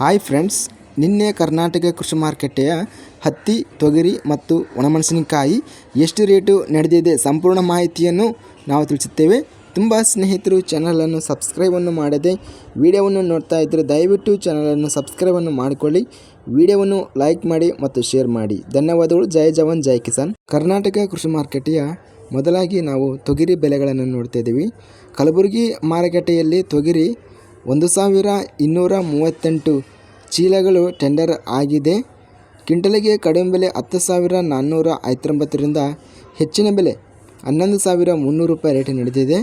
Hi friends ನಿನ್ನೆ ಕರ್ನಾಟಕ ಕೃಷಿ ಮಾರುಕಟ್ಟೆಯ ಹತ್ತಿ, ತೊಗರಿ ಮತ್ತು ಒಣಮೆಣಸಿನಕಾಯಿ ಎಷ್ಟು ರೇಟು ನಡೆದಿದೆ ಸಂಪೂರ್ಣ ಮಾಹಿತಿಯನ್ನು ನಾವು ತಿಳಿಸುತ್ತೇವೆ. ತುಂಬ ಸ್ನೇಹಿತರು ಚಾನಲನ್ನು ಸಬ್ಸ್ಕ್ರೈಬನ್ನು ಮಾಡದೆ ವಿಡಿಯೋವನ್ನು ನೋಡ್ತಾ ಇದ್ದರೆ ದಯವಿಟ್ಟು ಚಾನಲನ್ನು ಸಬ್ಸ್ಕ್ರೈಬನ್ನು ಮಾಡಿಕೊಳ್ಳಿ. ವಿಡಿಯೋವನ್ನು ಲೈಕ್ ಮಾಡಿ ಮತ್ತು ಶೇರ್ ಮಾಡಿ. ಧನ್ಯವಾದಗಳು, ಜೈ ಜವಾನ್, ಜೈ ಕಿಸಾನ್. ಕರ್ನಾಟಕ ಕೃಷಿ ಮಾರುಕಟ್ಟೆಯ ಮೊದಲಾಗಿ ನಾವು ತೊಗರಿ ಬೆಲೆಗಳನ್ನು ನೋಡ್ತಾ ಇದ್ದೀವಿ. ಕಲಬುರಗಿ ಮಾರುಕಟ್ಟೆಯಲ್ಲಿ ತೊಗರಿ ಒಂದು ಸಾವಿರ ಇನ್ನೂರ ಮೂವತ್ತೆಂಟು ಚೀಲಗಳು ಟೆಂಡರ್ ಆಗಿದೆ. ಕ್ವಿಂಟಲಿಗೆ ಕಡಿಮೆ ಬೆಲೆ ಹತ್ತು ಸಾವಿರ ನಾನ್ನೂರ ಐವತ್ತೊಂಬತ್ತರಿಂದ ಹೆಚ್ಚಿನ ಬೆಲೆ ಹನ್ನೊಂದು ಸಾವಿರ ಮುನ್ನೂರು ರೂಪಾಯಿ ರೇಟ್ ನಡೆದಿದೆ.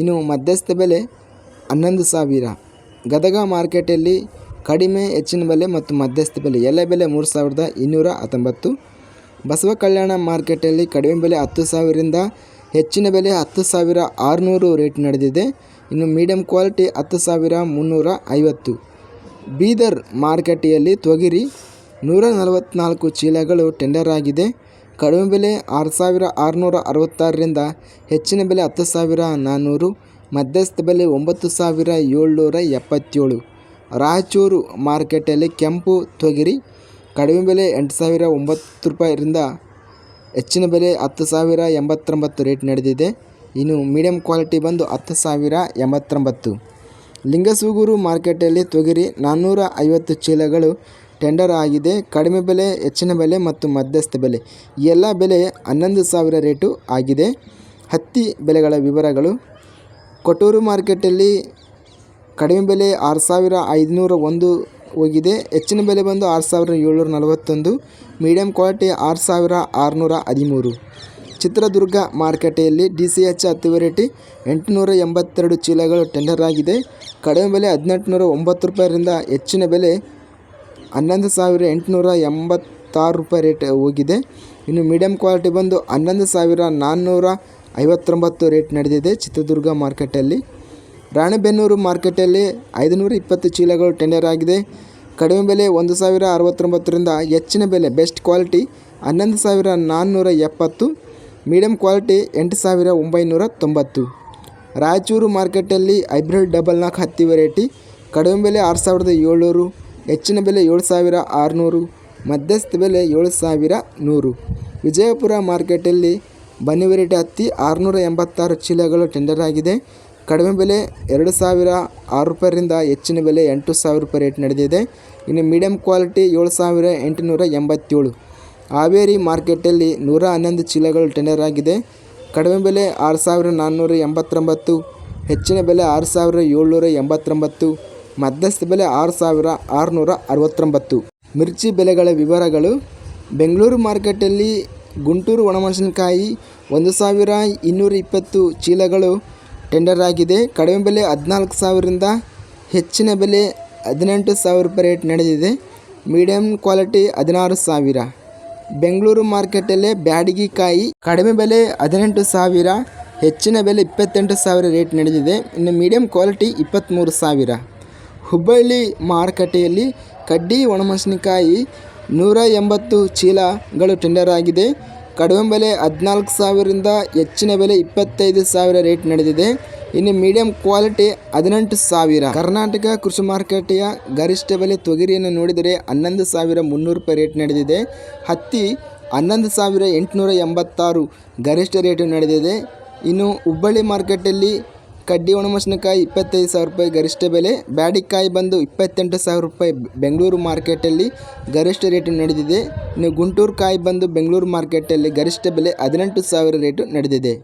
ಇನ್ನು ಮಧ್ಯಸ್ಥ ಬೆಲೆ ಹನ್ನೊಂದು ಸಾವಿರ. ಗದಗ ಮಾರ್ಕೆಟಲ್ಲಿ ಕಡಿಮೆ ಹೆಚ್ಚಿನ ಬೆಲೆ ಮತ್ತು ಮಧ್ಯಸ್ಥ ಬೆಲೆ ಎಲ್ಲ ಬೆಲೆ ಮೂರು ಸಾವಿರದ ಇನ್ನೂರ ಹತ್ತೊಂಬತ್ತು. ಬಸವ ಕಲ್ಯಾಣ ಮಾರ್ಕೆಟಲ್ಲಿ ಕಡಿಮೆ ಬೆಲೆ ಹತ್ತು ಸಾವಿರದಿಂದ ಹೆಚ್ಚಿನ ಬೆಲೆ ಹತ್ತು ಸಾವಿರ ಆರುನೂರು ರೇಟ್ ನಡೆದಿದೆ. ಇನ್ನು ಮೀಡಿಯಂ ಕ್ವಾಲಿಟಿ ಹತ್ತು ಸಾವಿರ ಮುನ್ನೂರ ಐವತ್ತು. ಬೀದರ್ ಮಾರುಕಟ್ಟೆಯಲ್ಲಿ ತೊಗರಿ ನೂರ ನಲವತ್ತ್ನಾಲ್ಕು ಚೀಲಗಳು ಟೆಂಡರ್ ಆಗಿದೆ. ಕಡಿಮೆ ಬೆಲೆ ಆರು ಸಾವಿರ ಆರುನೂರ ಅರವತ್ತಾರರಿಂದ ಹೆಚ್ಚಿನ ಬೆಲೆ ಹತ್ತು ಸಾವಿರ ನಾನ್ನೂರು. ಮಧ್ಯಸ್ಥ ಬೆಲೆ ಒಂಬತ್ತು ಸಾವಿರ ಏಳ್ನೂರ ಎಪ್ಪತ್ತೇಳು. ರಾಯಚೂರು ಮಾರ್ಕೆಟಲ್ಲಿ ಕೆಂಪು ತೊಗರಿ ಕಡಿಮೆ ಬೆಲೆ ಎಂಟು ಸಾವಿರ ಒಂಬತ್ತು ರೂಪಾಯಿರಿಂದ ಹೆಚ್ಚಿನ ಬೆಲೆ ಹತ್ತು ಸಾವಿರ ಎಂಬತ್ತೊಂಬತ್ತು ರೇಟ್ ನಡೆದಿದೆ. ಇನ್ನು ಮೀಡಿಯಂ ಕ್ವಾಲಿಟಿ ಬಂದು ಹತ್ತು ಸಾವಿರ ಎಂಬತ್ತೊಂಬತ್ತು. ಲಿಂಗಸೂಗೂರು ಮಾರ್ಕೆಟಲ್ಲಿ ತೊಗರಿ ನಾನ್ನೂರ ಐವತ್ತು ಚೀಲಗಳು ಟೆಂಡರ್ ಆಗಿದೆ. ಕಡಿಮೆ ಬೆಲೆ, ಹೆಚ್ಚಿನ ಬೆಲೆ ಮತ್ತು ಮಧ್ಯಸ್ಥ ಬೆಲೆ. ಈ ಎಲ್ಲ ಬೆಲೆ ಹನ್ನೊಂದು ಸಾವಿರ ರೇಟು ಆಗಿದೆ. ಹತ್ತಿ ಬೆಲೆಗಳ ವಿವರಗಳು. ಕೊಟ್ಟೂರು ಮಾರ್ಕೆಟಲ್ಲಿ ಕಡಿಮೆ ಬೆಲೆ ಆರು ಸಾವಿರ ಐದುನೂರ ಒಂದು ಹೋಗಿದೆ. ಹೆಚ್ಚಿನ ಬೆಲೆ ಬಂದು ಆರು ಸಾವಿರ ಏಳ್ನೂರ ನಲವತ್ತೊಂದು ಮೀಡಿಯಂ ಕ್ವಾಲಿಟಿ ಆರು ಸಾವಿರ ಆರುನೂರ ಹದಿಮೂರು. ಚಿತ್ರದುರ್ಗ ಮಾರುಕಟ್ಟೆಯಲ್ಲಿ ಡಿ ಸಿ ಎಚ್ ಹತ್ತು ವೆರೈಟಿ ಎಂಟುನೂರ ಎಂಬತ್ತೆರಡು ಚೀಲಗಳು ಟೆಂಡರ್ ಆಗಿದೆ. ಕಡಿಮೆ ಬೆಲೆ ಹದಿನೆಂಟುನೂರ ಒಂಬತ್ತು ರೂಪಾಯಿರಿಂದ ಹೆಚ್ಚಿನ ಬೆಲೆ ಹನ್ನೊಂದು ಸಾವಿರ ಎಂಟುನೂರ ಎಂಬತ್ತಾರು ರೂಪಾಯಿ ರೇಟ್ ಹೋಗಿದೆ. ಇನ್ನು ಮೀಡಿಯಂ ಕ್ವಾಲಿಟಿ ಬಂದು ಹನ್ನೊಂದು ಸಾವಿರ ನಾನ್ನೂರ ಐವತ್ತೊಂಬತ್ತು ರೇಟ್ ನಡೆದಿದೆ ಚಿತ್ರದುರ್ಗ ಮಾರ್ಕೆಟಲ್ಲಿ ರಾಣೆಬೆನ್ನೂರು ಮಾರ್ಕೆಟಲ್ಲಿ ಐದುನೂರ ಇಪ್ಪತ್ತು ಚೀಲಗಳು ಟೆಂಡರ್ ಆಗಿದೆ. ಕಡಿಮೆ ಬೆಲೆ ಒಂದು ಸಾವಿರ ಅರವತ್ತೊಂಬತ್ತರಿಂದ ಹೆಚ್ಚಿನ ಬೆಲೆ ಬೆಸ್ಟ್ ಕ್ವಾಲಿಟಿ ಹನ್ನೊಂದು ಸಾವಿರ ನಾನ್ನೂರ ಎಪ್ಪತ್ತು ಮೀಡಿಯಂ ಕ್ವಾಲಿಟಿ ಎಂಟು ಸಾವಿರ ಒಂಬೈನೂರ ತೊಂಬತ್ತು. ರಾಯಚೂರು ಮಾರ್ಕೆಟಲ್ಲಿ ಹೈಬ್ರಿಡ್ ಡಬಲ್ ನಾಲ್ಕು ಹತ್ತಿ ವೆರೈಟಿ ಕಡಿಮೆ ಬೆಲೆ ಆರು ಸಾವಿರದ ಏಳ್ನೂರು, ಹೆಚ್ಚಿನ ಬೆಲೆ ಏಳು ಸಾವಿರ ಆರುನೂರು, ಮಧ್ಯಸ್ಥ ಬೆಲೆ ಏಳು ಸಾವಿರ ನೂರು. ವಿಜಯಪುರ ಮಾರ್ಕೆಟಲ್ಲಿ ಬನ್ನಿ ವೆರೈಟಿ ಹತ್ತಿ ಆರುನೂರ ಎಂಬತ್ತಾರು ಚೀಲಗಳು ಟೆಂಡರ್ ಆಗಿದೆ. ಕಡಿಮೆ ಬೆಲೆ ಎರಡು ಸಾವಿರ ಆರು ರೂಪಾಯಿರಿಂದ ಹೆಚ್ಚಿನ ಬೆಲೆ ಎಂಟು ಸಾವಿರ ರೂಪಾಯಿ ರೇಟ್ ನಡೆದಿದೆ. ಇನ್ನು ಮೀಡಿಯಂ ಕ್ವಾಲಿಟಿ ಏಳು ಸಾವಿರ ಎಂಟುನೂರ ಎಂಬತ್ತೇಳು. ಹಾವೇರಿ ಮಾರ್ಕೆಟಲ್ಲಿ ನೂರ ಹನ್ನೊಂದು ಚೀಲಗಳು ಟೆಂಡರ್ ಆಗಿದೆ. ಕಡಿಮೆ ಬೆಲೆ ಆರು ಸಾವಿರ ನಾನ್ನೂರ ಎಂಬತ್ತೊಂಬತ್ತು, ಹೆಚ್ಚಿನ ಬೆಲೆ ಆರು ಸಾವಿರ ಏಳ್ನೂರ ಎಂಬತ್ತೊಂಬತ್ತು, ಮಧ್ಯಸ್ಥ ಬೆಲೆ ಆರು ಸಾವಿರ ಆರುನೂರ ಅರವತ್ತೊಂಬತ್ತು. ಮಿರ್ಚಿ ಬೆಲೆಗಳ ವಿವರಗಳು. ಬೆಂಗಳೂರು ಮಾರ್ಕೆಟಲ್ಲಿ ಗುಂಟೂರು ಒಣಮೆಣಸಿನಕಾಯಿ ಒಂದು ಸಾವಿರ ಇನ್ನೂರ ಇಪ್ಪತ್ತು ಚೀಲಗಳು ಟೆಂಡರ್ ಆಗಿದೆ. ಕಡಿಮೆ ಬೆಲೆ ಹದಿನಾಲ್ಕು ಸಾವಿರದಿಂದ ಹೆಚ್ಚಿನ ಬೆಲೆ ಹದಿನೆಂಟು ಸಾವಿರ ರೂಪಾಯಿ ರೇಟ್ ನಡೆದಿದೆ. ಮೀಡಿಯಂ ಕ್ವಾಲಿಟಿ ಹದಿನಾರು ಸಾವಿರ. ಬೆಂಗಳೂರು ಮಾರ್ಕೆಟಲ್ಲೇ ಬ್ಯಾಡಗಿಕಾಯಿ ಕಡಿಮೆ ಬೆಲೆ ಹದಿನೆಂಟು ಸಾವಿರ, ಹೆಚ್ಚಿನ ಬೆಲೆ ಇಪ್ಪತ್ತೆಂಟು ಸಾವಿರ ರೇಟ್ ನಡೆದಿದೆ. ಇನ್ನು ಮೀಡಿಯಂ ಕ್ವಾಲಿಟಿ ಇಪ್ಪತ್ತ್ಮೂರು ಸಾವಿರ. ಹುಬ್ಬಳ್ಳಿ ಮಾರುಕಟ್ಟೆಯಲ್ಲಿ ಕಡ್ಡಿ ಒಣಮೆಣಸಿನಕಾಯಿ ನೂರ ಎಂಬತ್ತು ಚೀಲಗಳು ಟೆಂಡರ್ ಆಗಿದೆ. ಕಡಿಮೆ ಬೆಲೆ ಹದಿನಾಲ್ಕು ಸಾವಿರದಿಂದ ಹೆಚ್ಚಿನ ಬೆಲೆ ಇಪ್ಪತ್ತೈದು ಸಾವಿರ ರೇಟ್ ನಡೆದಿದೆ. ಇನ್ನು ಮೀಡಿಯಂ ಕ್ವಾಲಿಟಿ ಹದಿನೆಂಟು ಸಾವಿರ. ಕರ್ನಾಟಕ ಕೃಷಿ ಮಾರುಕಟ್ಟೆಯ ಗರಿಷ್ಠ ಬೆಲೆ ತೊಗರಿಯನ್ನು ನೋಡಿದರೆ ಹನ್ನೊಂದು ಸಾವಿರ ಮುನ್ನೂರು ರೂಪಾಯಿ ರೇಟ್ ನಡೆದಿದೆ. ಹತ್ತಿ ಹನ್ನೊಂದು ಸಾವಿರ ಎಂಟುನೂರ ಎಂಬತ್ತಾರು ಗರಿಷ್ಠ ರೇಟು ನಡೆದಿದೆ. ಇನ್ನು ಹುಬ್ಬಳ್ಳಿ ಮಾರ್ಕೆಟಲ್ಲಿ ಕಡ್ಡಿ ಒಣಮೆಣಸಿನಕಾಯಿ ಇಪ್ಪತ್ತೈದು ಸಾವಿರ ರೂಪಾಯಿ ಗರಿಷ್ಠ ಬೆಲೆ. ಬ್ಯಾಡಿಕಾಯಿ ಬಂದು ಇಪ್ಪತ್ತೆಂಟು ಸಾವಿರ ರೂಪಾಯಿ ಬೆಂಗಳೂರು ಮಾರ್ಕೆಟಲ್ಲಿ ಗರಿಷ್ಠ ರೇಟು ನಡೆದಿದೆ. ಇನ್ನು ಗುಂಟೂರು ಕಾಯಿ ಬಂದು ಬೆಂಗಳೂರು ಮಾರ್ಕೆಟಲ್ಲಿ ಗರಿಷ್ಠ ಬೆಲೆ ಹದಿನೆಂಟು ಸಾವಿರ ರೇಟು ನಡೆದಿದೆ.